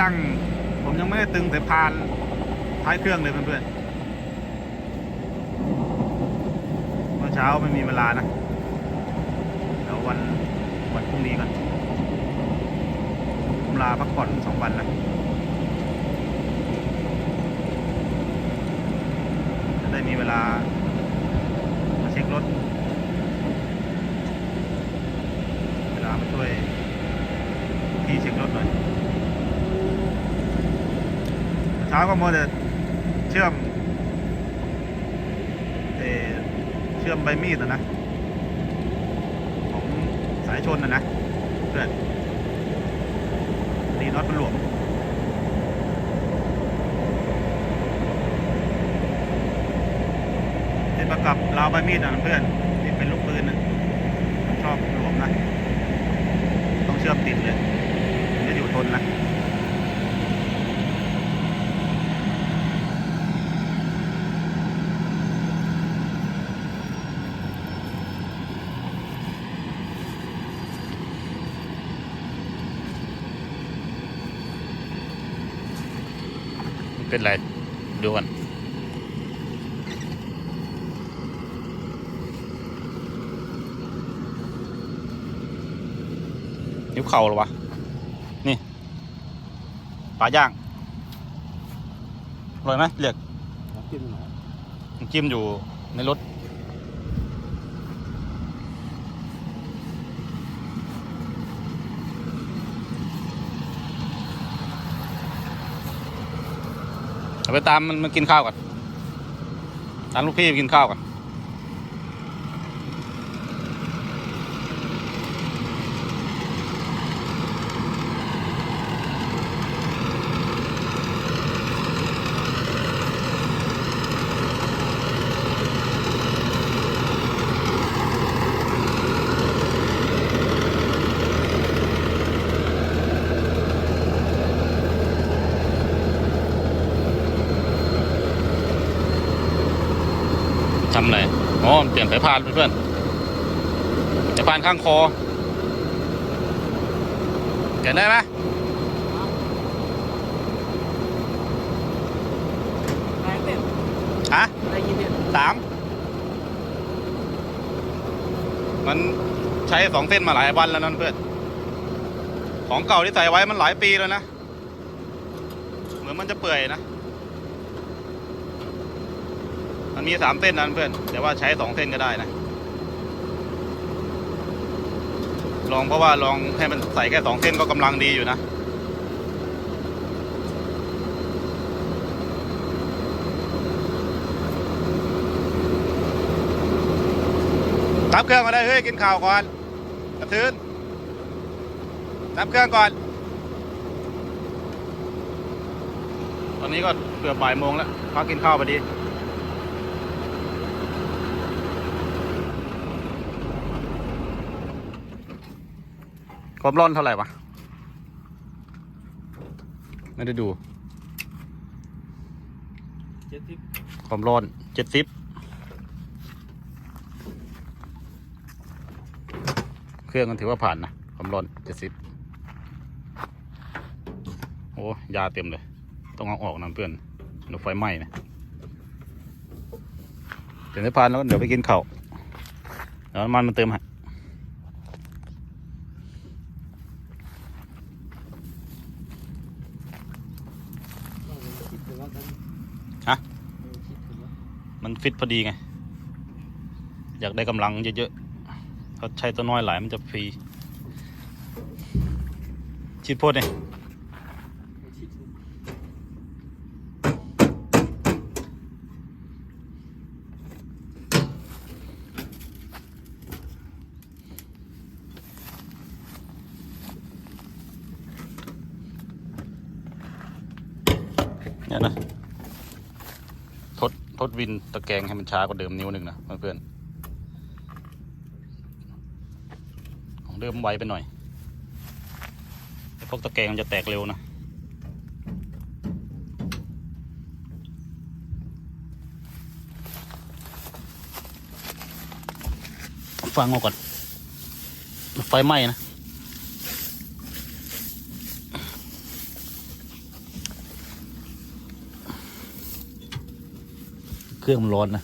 ตั้ง ผมยังไม่ได้ตึงสายพานท้ายเครื่องเลยเพื่อนๆเมื่อเช้าไม่มีเวลานะเดี๋ยววันวันพรุ่งนี้ก่อนผมลาพักผ่อนสองวันนะจะได้มีเวลามาเช็ครถ เวลามาช่วยพี่เช็ครถหน่อย เช้าก็มัวแต่เชื่อมเอเชื่อมใบมีดนะ ของสายชนนะนะเพื่อนดีน็อตมันหลวมเป็นประกับราวใบมีดนะเพื่อนที่เป็นลูกปืนนะมันชอบหลวมนะ ต้องเชื่อมติดเลยถึงจะอยู่ทนนะ เป็นไรดูกันนิ้วเข่าเหรอวะ นี่ปลาย่างอร่อยไหมเรียกน้ำจิ้มหน่อยน้ำจิ้มอยู่ในรถ ไปตามมันมากินข้าวก่อนตามลูกพี่ไปกินข้าวก่อนทำอะไรอ๋อเปลี่ยนสายพานเพื่อนๆสายพานข้างคอเปลี่ยนได้ไหมแรงเต็มฮะได้ยินเนี่ยสามมันใช้สองเส้นมาหลายวันแล้วนั่นเพื่อน ของเก่าที่ใส่ไว้มันหลายปีแล้วนะ เหมือนมันจะเปื่อยนะ มันมีสามเส้นนั้นเพื่อนแต่ว่าใช้สองเส้นก็ได้นะ ลองเพราะว่าลองให้มันใส่แค่สองเส้นก็กำลังดีอยู่นะตับเครื่องมาได้เฮ้ยกินข้าวก่อนกระทืนตับเครื่องก่อน ตอนนี้ก็เกือบบ่ายโมงแล้วพักกินข้าวพอดี ความร้อนเท่าไหร่วะ ไม่ได้ดู เจ็ดสิบความร้อนเจ็ดสิบเครื่องกันถือว่าผ่านนะความร้อนเจ็ดสิบโอ้ยาเต็มเลย ต้องเอาออกนะเพื่อนเดี๋ยวไฟไหม้นะถึงสะพานแล้วเดี๋ยวไปกินข้าวเดี๋ยวน้ำมันมาเติมให้ คิดถึงว่ากัน ฮะ เออคิดถึงว่า มัน ฟิตพอดีไง อยากได้กำลังเยอะๆเขาใช้ตัวน้อยหลายมันจะฟรีชิดโพดเนี่ยเนี่ยนะ ทดวินตะแกรงให้มันช้ากว่าเดิมนิ้วหนึ่งนะเพื่อนๆของเดิมไวไปหน่อยพวกตะแกรงมันจะแตกเร็วนะฟังเอาก่อนไฟไหม้นะ รื่องมันร้อนนะ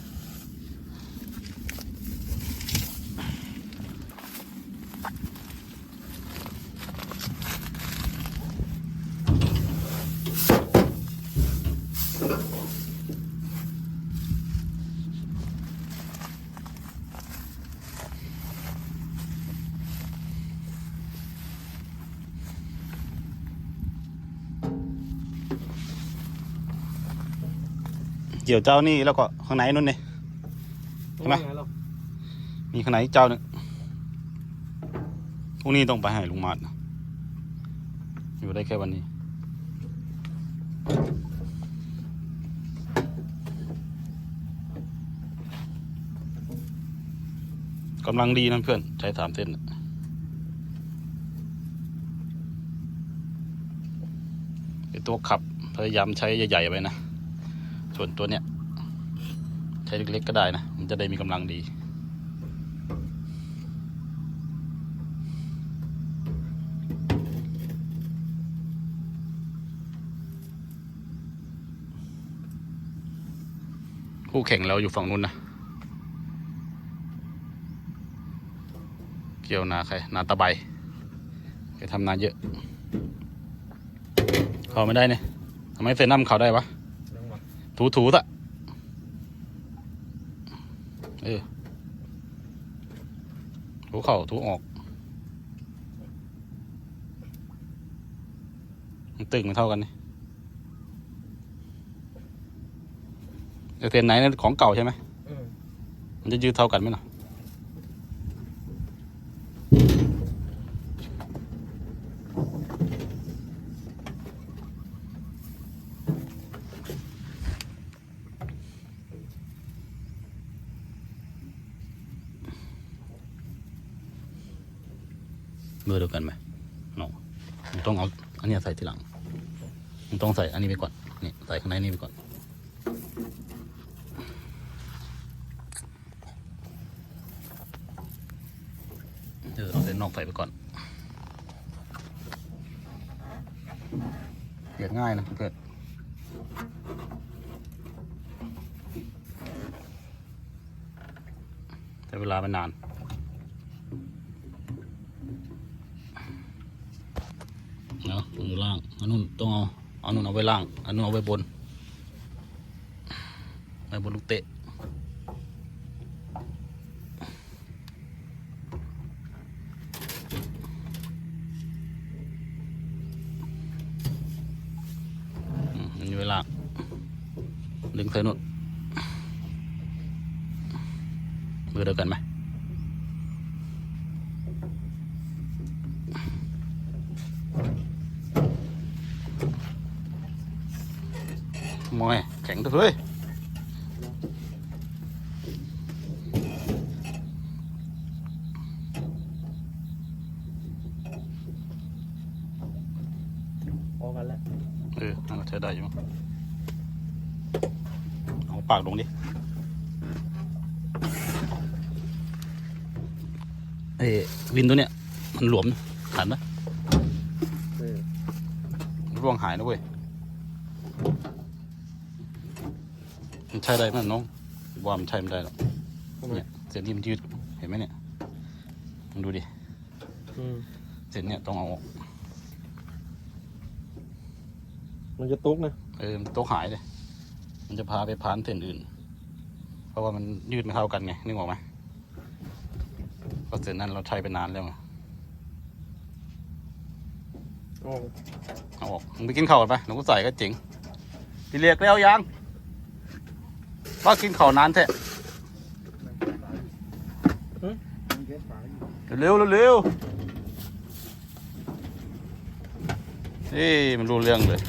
เกี่ยวเจ้านี่แล้วก็ข้างในนู่นเนี่ยใช่ไหมว่าไงเรามีข้างในอีกเจ้าหนึ่งพรุ่งนี้ต้องไปให้ลุงมาดนะอยู่ได้แค่วันนี้กำลังดีนะเพื่อน ใช้สามเส้นน่ะไอตัวขับพยายามใช้ใหญ่ๆไว้นะ ส่วนตัวเนี้ยใช้เล็กๆก็ได้นะ มันจะได้มีกำลังดีคู่แข่งเราอยู่ฝั่งนู้นนะ เกี่ยวนาใคร นาตะไบแกทำนาเยอะ เขาไม่ได้เนี่ยทำไมเซนน้ำเขาได้วะ ถูถูๆซะเออถูเข่าถูออก มันตึงมันเท่ากันนี่แต่เส้นไหนนั่นของเก่าใช่ไหมอืมมันจะยืดเท่ากันไหมล่ะเบอร์เดียวกันไหม เนาะมันต้องเอาอันนี้ใส่ทีหลังมันต้องใส่อันนี้ไปก่อนนี่ใส่ข้างในนี่ไปก่อนเออเอาเส้นนอกใส่ไปก่อนเปลี่ยนง่ายนะเพื่อนใช้เวลาไปนาน เนาะอยู่ล่าง อันนู้นต้องเอา เอานู้นเอา ไว้ล่าง อันนู้นเอาไว้บนไว้บนลูกเตะ อืมมันอยู่เวลาดึงใส่นุ่นเบอร์เดียวกันไหมมอยแข็งตัวเฮ้ย พอกันแล้ว เออน่าจะ ใช้ได้อยู่มั้งเอาปากลงดิเอ้ยวินตัวเนี้ยมันหลวมขันนะเออร่วงหายนะเว้ยมันใช้ได้ไหมน้องบว่ามันใช่ไม่ได้หรอกทำไมเนี่ยเส้นที่มันยืดเห็นไหมเนี่ยมึงดูดิอืมเส้นเนี่ยต้องเอาออก มันจะตุกนะ เออมันโต๊ะหายเลย มันจะพาไปพานเส้นอื่น เพราะว่ามันยืดไม่เท่ากันไงนึกออกไหมเพราะเส้นนั้นเราใช้ไปนานแล้วไงออกเอาออกมึงไปกินข้าวกันไปหนูก็ใส่ก็เจ๋งพี่เรียกแล้วยังว่ากินข้าวนานแท้เร็วๆเร็วๆเอ้ยมันรู้เรื่องเลย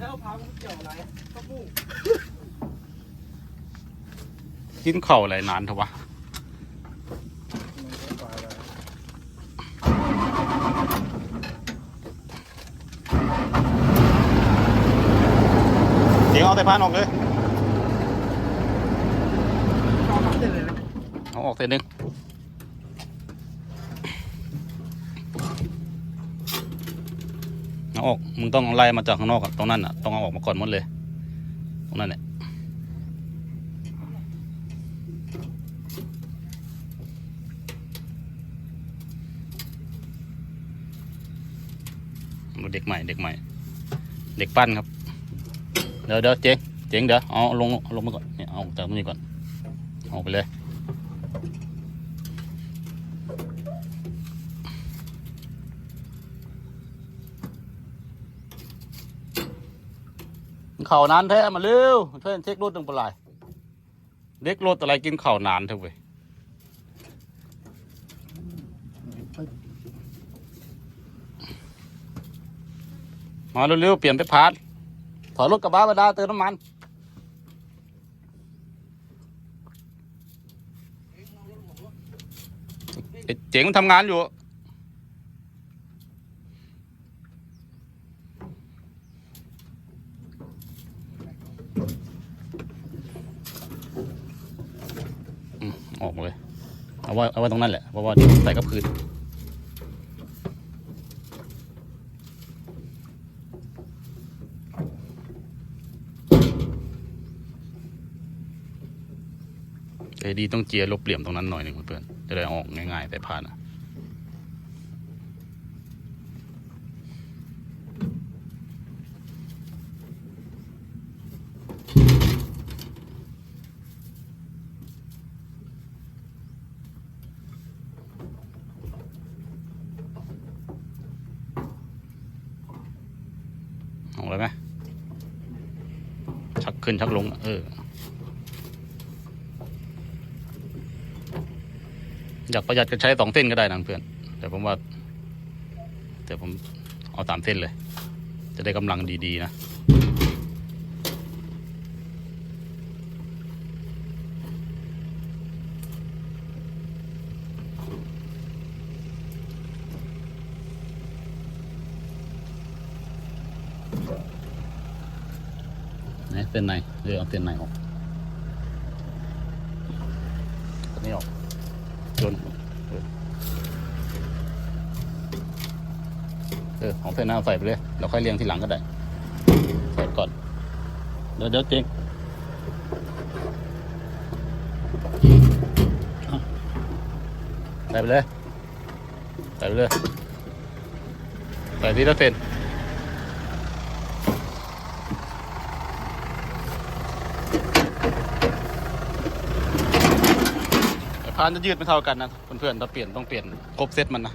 แล้วพามันเกี่ยวอะไรข้าวมูกินเข้าอะไรนานเถอะวะเจ๋งเอาแต่พานออกเลยชอบทำเสร็จเลยนะเอาออกเส้นหนึ่ง เอาออกมึงต้องไล่มาจากข้างนอกอะตรงนั้นอะต้องเอาออกมาก่อนหมดเลย ตรงนั้นเนี่ยเด็กใหม่เด็กใหม่ เด็กปั้นครับ เดี๋ยวเดี๋ยวเจ๊งเจ๊งเดี๋ยวเอาลงลงมาก่อนเนี่ยเอาจากตรงนี้ก่อนเอาไปเลย เข่านานแท้มาเร็วเพื่อนเช็ครถตั้งปลายเด็กรถอะไรกินเข่าวนานเถอะเว้ยมาเร็วๆเปลี่ยนไปพาร์ทถอยรถกระบะมาดาเติมน้ำมันเจ๋งมันทำงานอยู่ ออกเลย เอา ไว้เอาไว้ตรงนั้นแหละ เพราะว่าใส่กับพื้นไอ้ดีต้องเจียรลบเหลี่ยมตรงนั้นหน่อยหนึ่งเพื่อนๆจะได้ออกง่ายๆแต่ผ่านอะ ออกเลยไหม ชักขึ้นชักลง เออ อยากประหยัดก็ใช้สองเส้นก็ได้นะเพื่อน แต่ผมว่า แต่ผมเอาสามเส้นเลย จะได้กำลังดีๆนะไหนเส้นใน เออเอาเส้นในออกนี้ออกจนเออของเส้นหน้าใส่ไปเลย เราค่อยเรียงทีหลังก็ได้ ใส่ก่อน เดี๋ยวเดี๋ยวเจงใส่ไปเลย ใส่ไปเลย ใส่ทีละเส้น พานจะยืดไม่เท่ากันนะเพื่อนๆถ้าเปลี่ยนต้องเปลี่ยนครบเซตมันนะ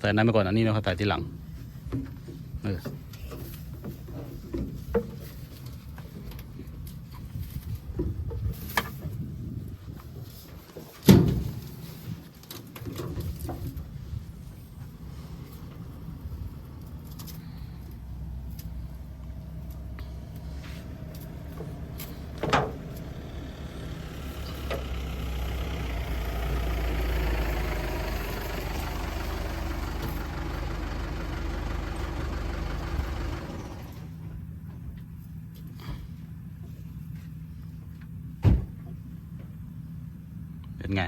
ใส่นั้นไปก่อนอันนี้เราใส่ทีหลัง ไง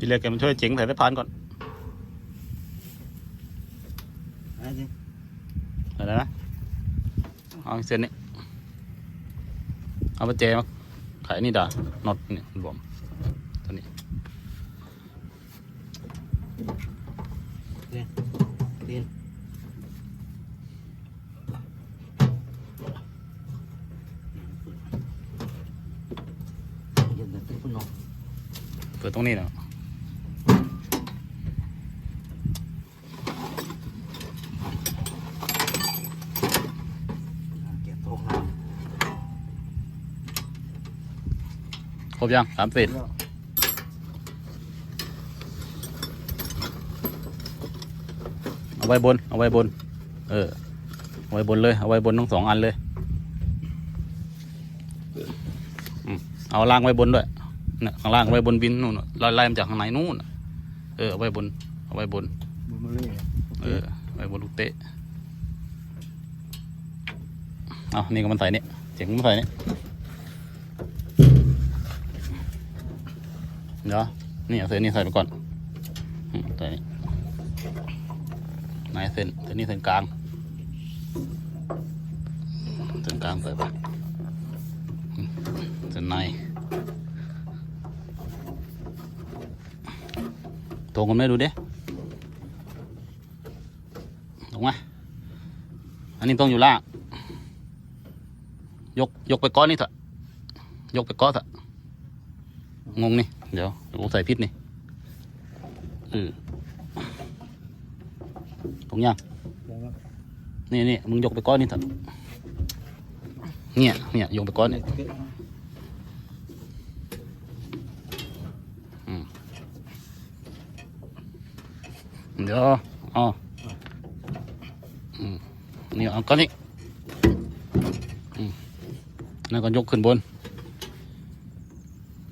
พี่เล็กแกมันช่วยเจ๋งใส่สายพานก่อนอะไรจริงอะไรนะเอาอีกเส้นนี้เอาไปเจมา ขายนี่ด่าน็อตนี่รวมตัวนี้ตีนเย็นแต่ตีนพุ่นน้องเปิดตรงนี้เนาะ เก็บโต๊ะน้ คร บยังสามสิบเอาไว้บน เอาไว้บน เออ เอาไว้บนเลย เอาไว้บนทั้งสองอันเลย เอาล่างไว้บนด้วยเนี่ยข้างล่างไว้บนบินนู่นไล่ไล่มาจากข้างในนู่น เออ เอาไว้บน เอาไว้บนบุมเล่เออ ไว้บนลูกเตะ เอานี่ก็มันใส่เนี่ยเจ๋งมันใส่เนี่ย เดี๋ยวนี่เอาเส้นนี้ใส่ไปก่อนใส่นี่นายเส้นเส้นนี้เส้นกลางเส้นกลางใส่ไปเส้นในตรงกันไหมดูเดิตรงไหมอันนี้ต้องอยู่ล่างยกยกไปก้อนนี่เถอะยกไปก้อนเถอะงงนี่ เดี๋ยวเดี๋ยวผมใส่พิษนี่เออตรงยังนี่นี่มึงยกไปก้อนนี่เถอะเนี่ยเนี่ยยกไปก้อนนี่อืมเดี๋ยวอ๋อนี่เอาก้อนนี้อืมแล้วก็ยกขึ้นบน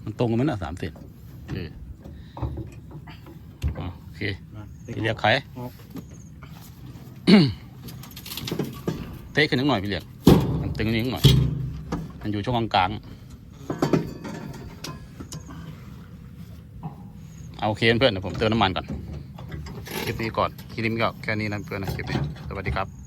มันตรงกันไหมนะสามเซนเอออะโอเคำ พี่เรียกใครเตะขึ้นนิดหน่อยพี่เรียกมันตึงนิดหน่อย มันอยู่ช่วงกลางๆเอาโอเคเพื่อนเดี๋ยวผมเติมน้ำมันก่อน คลิปนี้ก่อน คลิปนี้ก็แค่นี้นะเพื่อนนะคลิปนี้ สวัสดีครับ